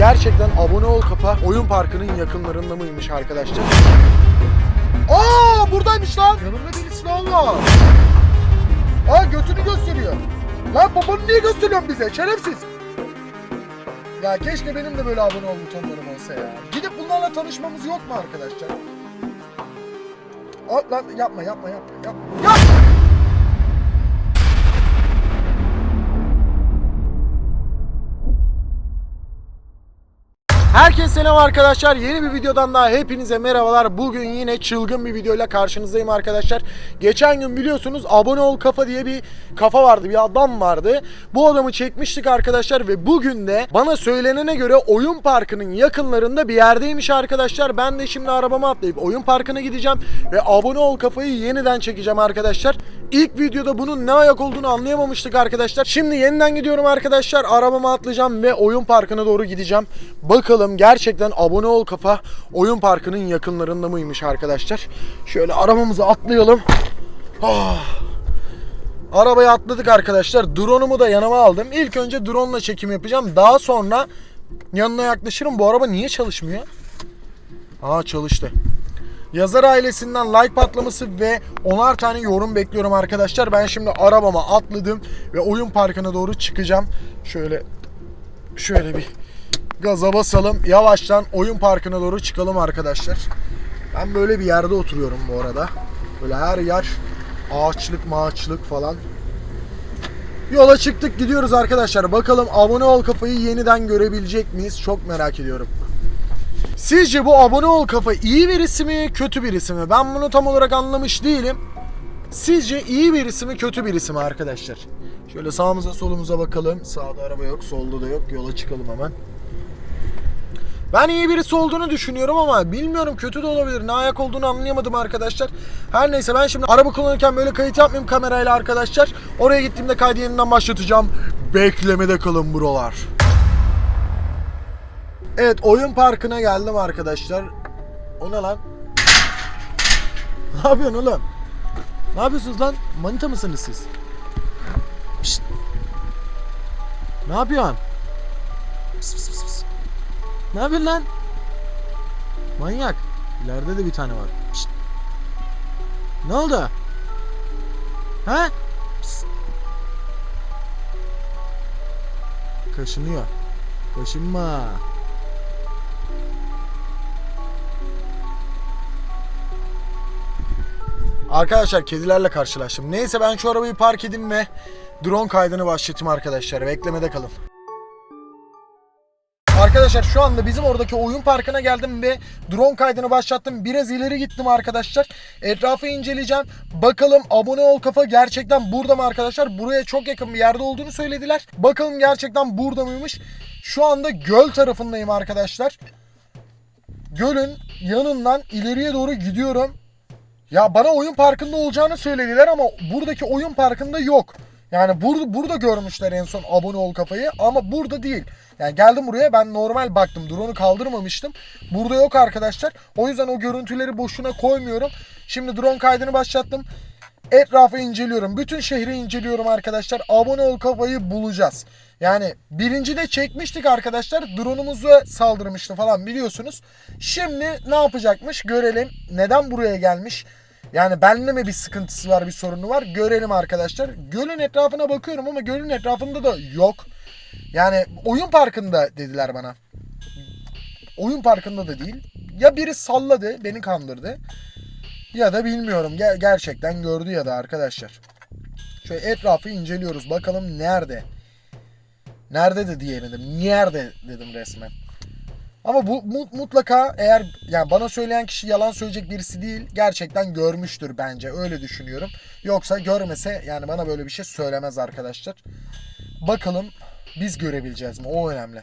gerçekten abone ol kafa oyun parkının yakınlarında mıymış arkadaşlar? Aa buradaymış lan. Yanımda birisi daha var. Aa götünü gösteriyor. Lan babanı niye gösteriyorsun bize şerefsiz? Ya keşke benim de böyle abone ol butonlarım olsa ya. Gidip bunlarla tanışmamız yok mu arkadaşlar? Aa, lan yapma yapma yapma yapma. Yapma! Herkese selam arkadaşlar. Yeni bir videodan daha hepinize merhabalar. Bugün yine çılgın bir videoyla karşınızdayım arkadaşlar. Geçen gün biliyorsunuz abone ol kafa diye bir kafa vardı, bir adam vardı. Bu adamı çekmiştik arkadaşlar ve bugün de bana söylenene göre oyun parkının yakınlarında bir yerdeymiş arkadaşlar. Ben de şimdi arabama atlayıp oyun parkına gideceğim ve abone ol kafayı yeniden çekeceğim arkadaşlar. İlk videoda bunun ne ayak olduğunu anlayamamıştık arkadaşlar. Şimdi yeniden gidiyorum arkadaşlar. Arabama atlayacağım ve oyun parkına doğru gideceğim. Bakalım gerçekten abone ol kafa oyun parkının yakınlarında mıymış arkadaşlar. Şöyle arabamıza atlayalım. Ah. Arabaya atladık arkadaşlar. Drone'umu da yanıma aldım. İlk önce drone'la çekim yapacağım. Daha sonra yanına yaklaşırım. Bu araba niye çalışmıyor? Aa çalıştı. Yazar ailesinden like patlaması ve onar tane yorum bekliyorum arkadaşlar. Ben şimdi arabama atladım ve oyun parkına doğru çıkacağım. Şöyle şöyle bir gaza basalım. Yavaştan oyun parkına doğru çıkalım arkadaşlar. Ben böyle bir yerde oturuyorum bu arada. Böyle her yer ağaçlık maaçlık falan. Yola çıktık gidiyoruz arkadaşlar. Bakalım abone ol kafayı yeniden görebilecek miyiz? Çok merak ediyorum. Sizce bu abone ol kafa iyi birisi mi, kötü birisi mi? Ben bunu tam olarak anlamış değilim. Sizce iyi birisi mi, kötü birisi mi arkadaşlar? Şöyle sağımıza solumuza bakalım. Sağda araba yok, solda da yok. Yola çıkalım hemen. Ben iyi birisi olduğunu düşünüyorum ama bilmiyorum kötü de olabilir. Ne ayak olduğunu anlayamadım arkadaşlar. Her neyse ben şimdi araba kullanırken böyle kayıt yapmayayım kamerayla arkadaşlar. Oraya gittiğimde kaydı yeniden başlatacağım. Beklemede kalın buralar. Evet oyun parkına geldim arkadaşlar. O ne lan? Ne yapıyorsun oğlum? Ne yapıyorsunuz lan? Manita mısınız siz? Pişt. Ne yapıyorsun? Pıs pıs pıs. Ne yapıyorsun lan? Manyak. İleride de bir tane var. Pişt. Ne oldu? Ha? Pıs. Kaşınıyor. Kaşınma. Arkadaşlar kedilerle karşılaştım. Neyse ben şu arabayı park edeyim ve drone kaydını başlatayım arkadaşlar. Beklemede kalın. Arkadaşlar şu anda bizim oradaki oyun parkına geldim ve drone kaydını başlattım. Biraz ileri gittim arkadaşlar. Etrafı inceleyeceğim. Bakalım abone ol kafa gerçekten burada mı arkadaşlar? Buraya çok yakın bir yerde olduğunu söylediler. Bakalım gerçekten burada mıymış? Şu anda göl tarafındayım arkadaşlar. Gölün yanından ileriye doğru gidiyorum. Ya bana oyun parkında olacağını söylediler ama buradaki oyun parkında yok. Yani burada burada görmüşler en son abone ol kafayı ama burada değil. Yani geldim buraya ben normal baktım. Drone'u kaldırmamıştım. Burada yok arkadaşlar. O yüzden o görüntüleri boşuna koymuyorum. Şimdi drone kaydını başlattım. Etrafı inceliyorum. Bütün şehri inceliyorum arkadaşlar. Abone ol kafayı bulacağız. Yani birinci de çekmiştik arkadaşlar. Drone'umuzu saldırmıştı falan biliyorsunuz. Şimdi ne yapacakmış görelim. Neden buraya gelmiş? Yani benimle mi bir sıkıntısı var, bir sorunu var? Görelim arkadaşlar. Gölün etrafına bakıyorum ama gölün etrafında da yok. Yani oyun parkında dediler bana. Oyun parkında da değil. Ya biri salladı, beni kandırdı. Ya da bilmiyorum. Ger- gerçekten gördü ya da arkadaşlar. Şöyle etrafı inceliyoruz. Bakalım nerede? Nerede de diyemedim. Nerede dedim resmen. Ama bu mu- mutlaka eğer yani bana söyleyen kişi yalan söyleyecek birisi değil. Gerçekten görmüştür bence. Öyle düşünüyorum. Yoksa görmese yani bana böyle bir şey söylemez arkadaşlar. Bakalım biz görebileceğiz mi? O önemli.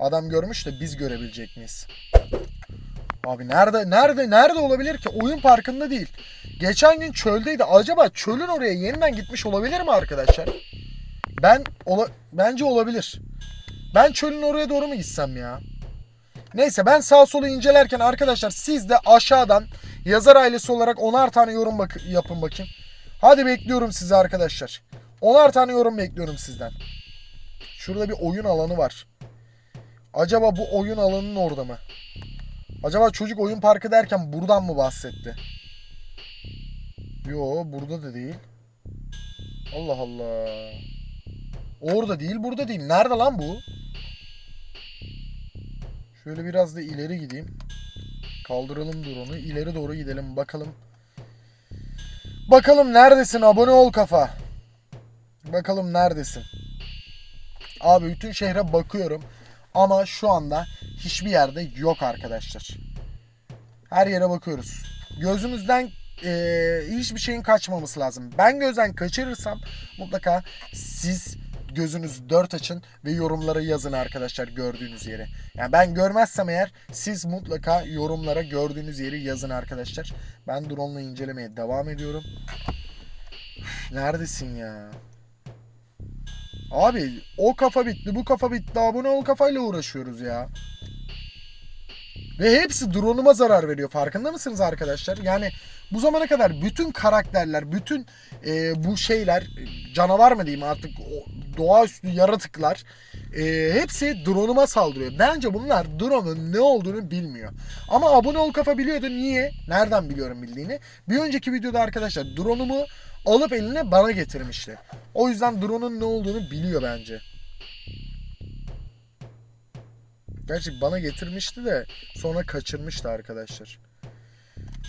Adam görmüş de biz görebilecek miyiz? Abi nerede nerede nerede olabilir ki? Oyun parkında değil. Geçen gün çöldeydi. Acaba çölün oraya yeniden gitmiş olabilir mi arkadaşlar? Ben ola, bence olabilir. Ben çölün oraya doğru mu gitsem ya? Neyse ben sağ solu incelerken arkadaşlar siz de aşağıdan yazar ailesi olarak onar tane yorum bak yapın bakayım. Hadi bekliyorum sizi arkadaşlar. Onar tane yorum bekliyorum sizden. Şurada bir oyun alanı var. Acaba bu oyun alanının orada mı? Acaba çocuk oyun parkı derken buradan mı bahsetti? Yo burada da değil. Allah Allah. Orada değil burada değil. Nerede lan bu? Şöyle biraz da ileri gideyim. Kaldıralım drone'u. İleri doğru gidelim bakalım. Bakalım neredesin abone ol kafa. Bakalım neredesin. Abi bütün şehre bakıyorum. Ama şu anda hiçbir yerde yok arkadaşlar. Her yere bakıyoruz. Gözümüzden eee, hiçbir şeyin kaçmaması lazım. Ben gözden kaçırırsam mutlaka siz gözünüzü dört açın ve yorumlara yazın arkadaşlar gördüğünüz yeri. Yani ben görmezsem eğer siz mutlaka yorumlara gördüğünüz yeri yazın arkadaşlar. Ben drone'la incelemeye devam ediyorum. Neredesin ya? Abi o kafa bitti bu kafa bitti abone ol kafayla uğraşıyoruz ya. Ve hepsi drone'uma zarar veriyor farkında mısınız arkadaşlar? Yani bu zamana kadar bütün karakterler, bütün e, bu şeyler, canavar mı diyeyim artık o doğaüstü yaratıklar e, hepsi drone'uma saldırıyor. Bence bunlar drone'un ne olduğunu bilmiyor. Ama abone ol kafa biliyordu. Niye? Nereden biliyorum bildiğini? Bir önceki videoda arkadaşlar drone'umu alıp eline bana getirmişti. O yüzden drone'un ne olduğunu biliyor bence. Gerçi bana getirmişti de sonra kaçırmıştı arkadaşlar.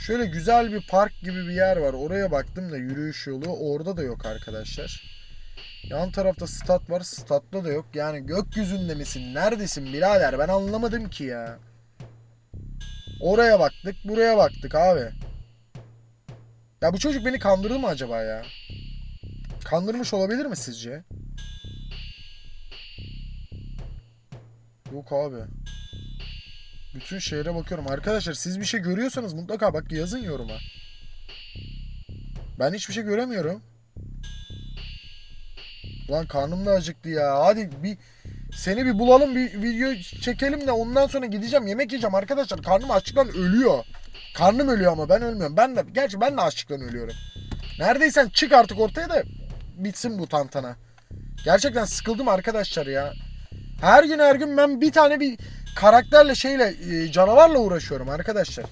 Şöyle güzel bir park gibi bir yer var. Oraya baktım da yürüyüş yolu orada da yok arkadaşlar. Yan tarafta stat var. Statta da yok. Yani gökyüzünde misin? Neredesin birader? Ben anlamadım ki ya. Oraya baktık, buraya baktık abi. Ya bu çocuk beni kandırdı mı acaba ya? Kandırmış olabilir mi sizce? Yok abi. Bütün şehre bakıyorum. Arkadaşlar siz bir şey görüyorsanız mutlaka bak yazın yoruma. Ben hiçbir şey göremiyorum. Ulan karnım da acıktı ya. Hadi bir seni bir bulalım bir video çekelim de ondan sonra gideceğim yemek yiyeceğim arkadaşlar. Karnım açlıktan ölüyor. Karnım ölüyor ama ben ölmüyorum. Ben de gerçi ben de açlıktan ölüyorum. Neredeysen çık artık ortaya da bitsin bu tantana. Gerçekten sıkıldım arkadaşlar ya. Her gün her gün ben bir tane bir karakterle şeyle e, canavarla uğraşıyorum arkadaşlar.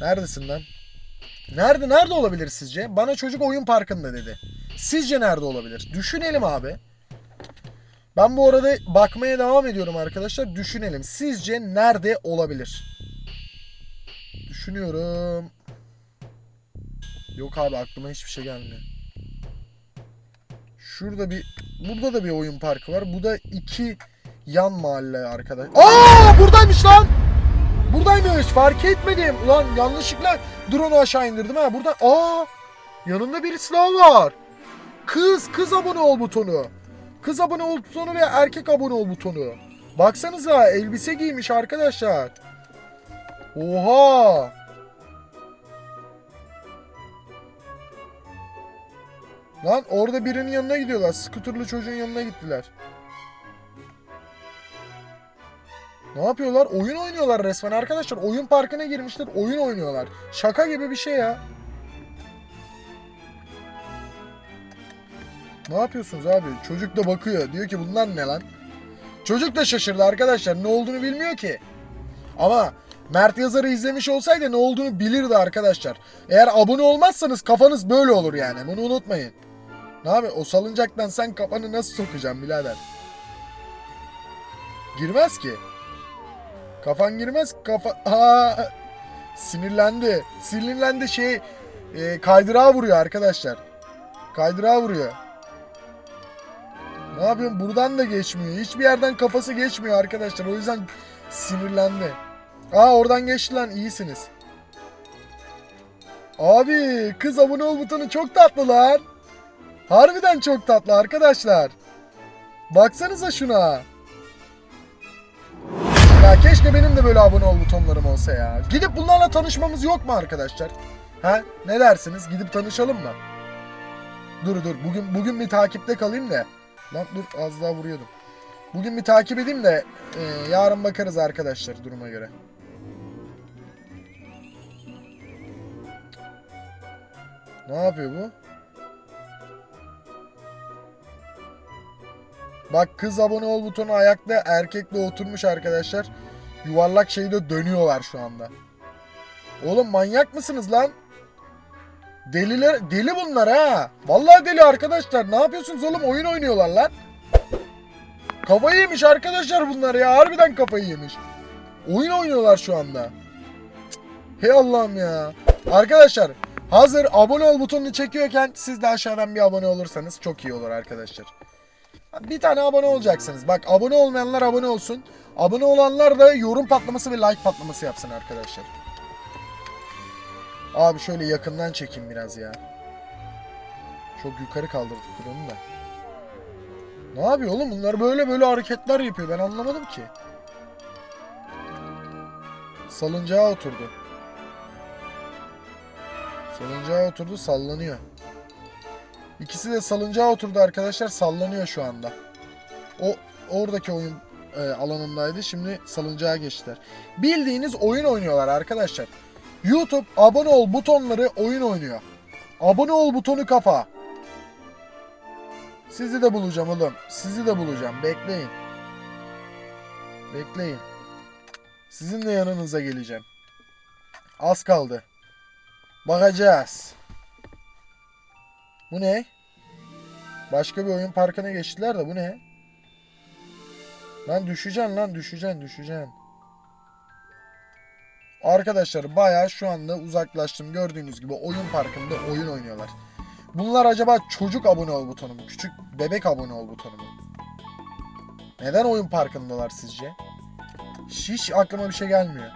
Neredesin lan? Nerede nerede olabilir sizce? Bana çocuk oyun parkında dedi. Sizce nerede olabilir? Düşünelim abi. Ben bu arada bakmaya devam ediyorum arkadaşlar. Düşünelim. Sizce nerede olabilir? Düşünüyorum. Yok abi aklıma hiçbir şey gelmiyor. Şurada bir burada da bir oyun parkı var. Bu da iki yan mahalle arkadaş. Aa buradaymış lan. Buradaymış. Fark etmedim. Ulan yanlışlıkla drone'u aşağı indirdim ha. Burada aa yanında birisi daha var. Kız, kız abone ol butonu. Kız abone ol butonu ve erkek abone ol butonu. Baksanıza elbise giymiş arkadaşlar. Oha. Lan orada birinin yanına gidiyorlar. Skuterlı çocuğun yanına gittiler. Ne yapıyorlar? Oyun oynuyorlar resmen arkadaşlar. Oyun parkına girmişler. Oyun oynuyorlar. Şaka gibi bir şey ya. Ne yapıyorsunuz abi? Çocuk da bakıyor. Diyor ki bunlar ne lan? Çocuk da şaşırdı arkadaşlar. Ne olduğunu bilmiyor ki. Ama Mert Yazar'ı izlemiş olsaydı ne olduğunu bilirdi arkadaşlar. Eğer abone olmazsanız kafanız böyle olur yani. Bunu unutmayın. Ne abi o salıncaktan sen kafanı nasıl sokacaksın birader? Girmez ki. Kafan girmez. Kafa... Aa, sinirlendi. Sinirlendi şey e, kaydırağa vuruyor arkadaşlar. Kaydırağa vuruyor. Ne yapıyorsun? Buradan da geçmiyor. Hiçbir yerden kafası geçmiyor arkadaşlar. O yüzden sinirlendi. Aa oradan geçti lan. İyisiniz. Abi kız abone ol butonu çok tatlı lan. Harbiden çok tatlı arkadaşlar. Baksanıza şuna. Ya keşke benim de böyle abone ol butonlarım olsa ya. Gidip bunlarla tanışmamız yok mu arkadaşlar? Ha? Ne dersiniz? Gidip tanışalım mı? Dur dur. Bugün bugün bir takipte kalayım da. Lan dur az daha vuruyordum. Bugün bir takip edeyim de e, yarın bakarız arkadaşlar duruma göre. Ne yapıyor bu? Bak kız abone ol butonu ayakta erkekle oturmuş arkadaşlar. Yuvarlak şeyde dönüyorlar şu anda. Oğlum manyak mısınız lan? Deliler deli bunlar ha. Vallahi deli arkadaşlar. Ne yapıyorsunuz oğlum? Oyun oynuyorlar lan. Kafayı yemiş arkadaşlar bunlar ya. Harbiden kafayı yemiş. Oyun oynuyorlar şu anda. Hey Allah'ım ya. Arkadaşlar hazır abone ol butonunu çekiyorken siz de aşağıdan bir abone olursanız çok iyi olur arkadaşlar. Bir tane abone olacaksınız. Bak abone olmayanlar abone olsun. Abone olanlar da yorum patlaması ve like patlaması yapsın arkadaşlar. Abi şöyle yakından çekeyim biraz ya. Çok yukarı kaldırdık drone'u da. Ne yapıyor oğlum? Bunlar böyle böyle hareketler yapıyor. Ben anlamadım ki. Salıncağa oturdu. Salıncağa oturdu sallanıyor. İkisi de salıncağa oturdu arkadaşlar sallanıyor şu anda. O oradaki oyun e, alanındaydı. Şimdi salıncağa geçtiler. Bildiğiniz oyun oynuyorlar arkadaşlar. YouTube abone ol butonları oyun oynuyor. Abone ol butonu kafa. Sizi de bulacağım oğlum. Sizi de bulacağım. Bekleyin. Bekleyin. Sizin de yanınıza geleceğim. Az kaldı. Bakacağız. Bu ne? Başka bir oyun parkına geçtiler de bu ne? Lan düşeceksin lan düşeceksin düşeceksin. Arkadaşlar bayağı şu anda uzaklaştım. Gördüğünüz gibi oyun parkında oyun oynuyorlar. Bunlar acaba çocuk abone ol butonu mu? Küçük bebek abone ol butonu mu? Neden oyun parkındalar sizce? Hiç aklıma bir şey gelmiyor.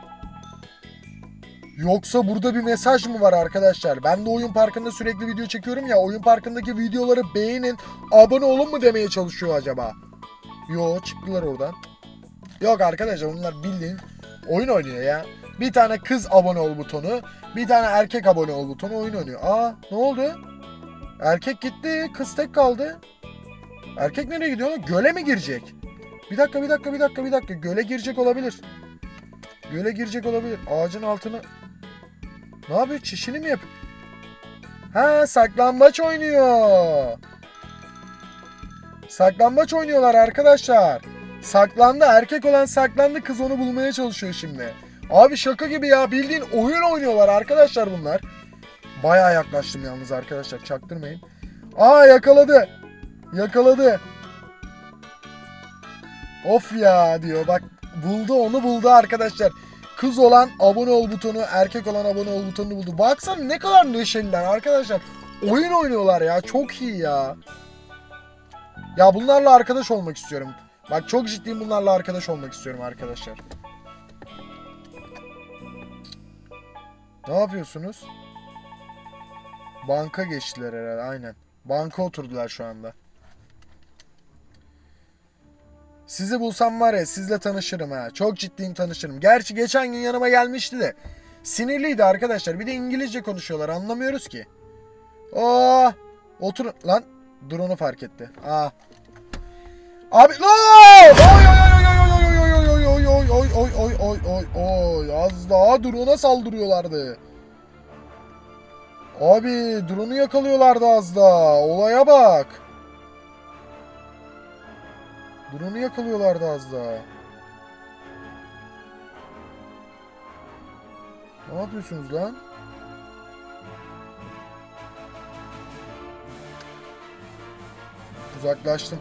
Yoksa burada bir mesaj mı var arkadaşlar? Ben de oyun parkında sürekli video çekiyorum ya. Oyun parkındaki videoları beğenin, abone olun mu demeye çalışıyor acaba? Yo çıktılar oradan. Yok arkadaşlar bunlar bildiğin oyun oynuyor ya. Bir tane kız abone ol butonu, bir tane erkek abone ol butonu oyun oynuyor. Aa ne oldu? Erkek gitti, kız tek kaldı. Erkek nereye gidiyor? Göle mi girecek? Bir dakika, bir dakika, bir dakika, bir dakika. Göle girecek olabilir. Göle girecek olabilir. Ağacın altını... Ne yapıyor? Çişini mi yapıyor? Ha saklambaç oynuyor. Saklambaç oynuyorlar arkadaşlar. Saklandı. Erkek olan saklandı. Kız onu bulmaya çalışıyor şimdi. Abi şaka gibi ya. Bildiğin oyun oynuyorlar arkadaşlar bunlar. Bayağı yaklaştım yalnız arkadaşlar. Çaktırmayın. Aa yakaladı. Yakaladı. Of ya diyor. Bak buldu onu buldu arkadaşlar. Kız olan abone ol butonu, erkek olan abone ol butonunu buldu. Baksana ne kadar neşeliler arkadaşlar. Oyun oynuyorlar ya. Çok iyi ya. Ya bunlarla arkadaş olmak istiyorum. Bak çok ciddiyim bunlarla arkadaş olmak istiyorum arkadaşlar. Ne yapıyorsunuz? Banka geçtiler herhalde aynen. Banka oturdular şu anda. Sizi bulsam var ya sizle tanışırım ha. Çok ciddiyim tanışırım. Gerçi geçen gün yanıma gelmişti de. Sinirliydi arkadaşlar. Bir de İngilizce konuşuyorlar. Anlamıyoruz ki. Aa, otur lan. Drone'u fark etti. Aa. Abi lan! Oy oy oy oy daha drone'a saldırıyorlardı. Abi drone'u yakalıyorlardı az daha. Olaya bak. Drone'u yakalıyorlardı az daha. Ne yapıyorsunuz lan? Uzaklaştım.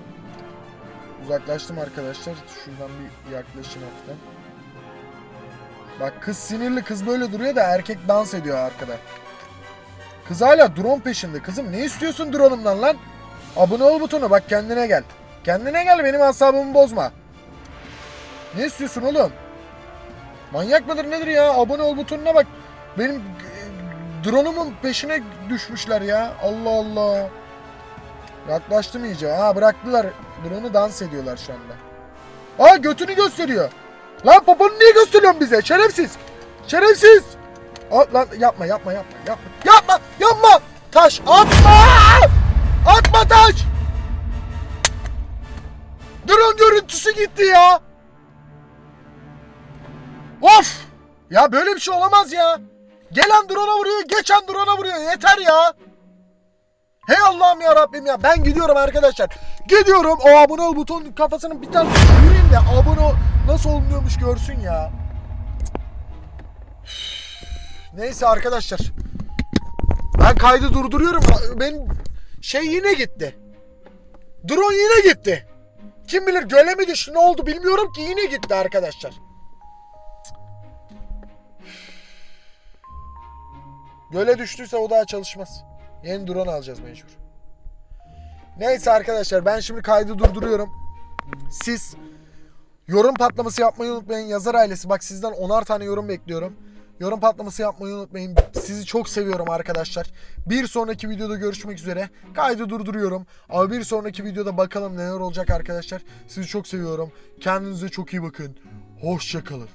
Uzaklaştım arkadaşlar. Şuradan bir yaklaşayım hafiften. Bak kız sinirli. Kız böyle duruyor da erkek dans ediyor arkada. Kız hala drone peşinde. Kızım ne istiyorsun drone'umdan lan? Abone ol butonu. Bak kendine gel. Kendine gel benim asabımı bozma. Ne istiyorsun oğlum? Manyak mıdır nedir ya? Abone ol butonuna bak. Benim e, drone'umun peşine düşmüşler ya. Allah Allah. Yaklaştım iyice. Ha bıraktılar. Drone'u dans ediyorlar şu anda. Aa götünü gösteriyor. Lan babanı niye gösteriyorsun bize? Şerefsiz. Şerefsiz. Aa, lan yapma yapma yapma yapma. Yapma yapma. Taş atma. Atma taş. Drone görüntüsü gitti ya. Of. Ya böyle bir şey olamaz ya. Gelen drone'a vuruyor, geçen drone'a vuruyor. Yeter ya. Hey Allah'ım ya Rabbim ya. Ben gidiyorum arkadaşlar. Gidiyorum. O abone ol buton kafasının bir tane vurayım da abone ol nasıl olunuyormuş görsün ya. Neyse arkadaşlar. Ben kaydı durduruyorum. Benim şey yine gitti. Drone yine gitti. Kim bilir göle mi düştü ne oldu bilmiyorum ki yine gitti arkadaşlar. Göle düştüyse o daha çalışmaz. Yeni drone alacağız mecbur. Neyse arkadaşlar ben şimdi kaydı durduruyorum. Siz yorum patlaması yapmayı unutmayın. Yazar ailesi bak sizden onar tane yorum bekliyorum. Yorum patlaması yapmayı unutmayın. Sizi çok seviyorum arkadaşlar. Bir sonraki videoda görüşmek üzere. Kaydı durduruyorum. Ama bir sonraki videoda bakalım neler olacak arkadaşlar. Sizi çok seviyorum. Kendinize çok iyi bakın. Hoşçakalın.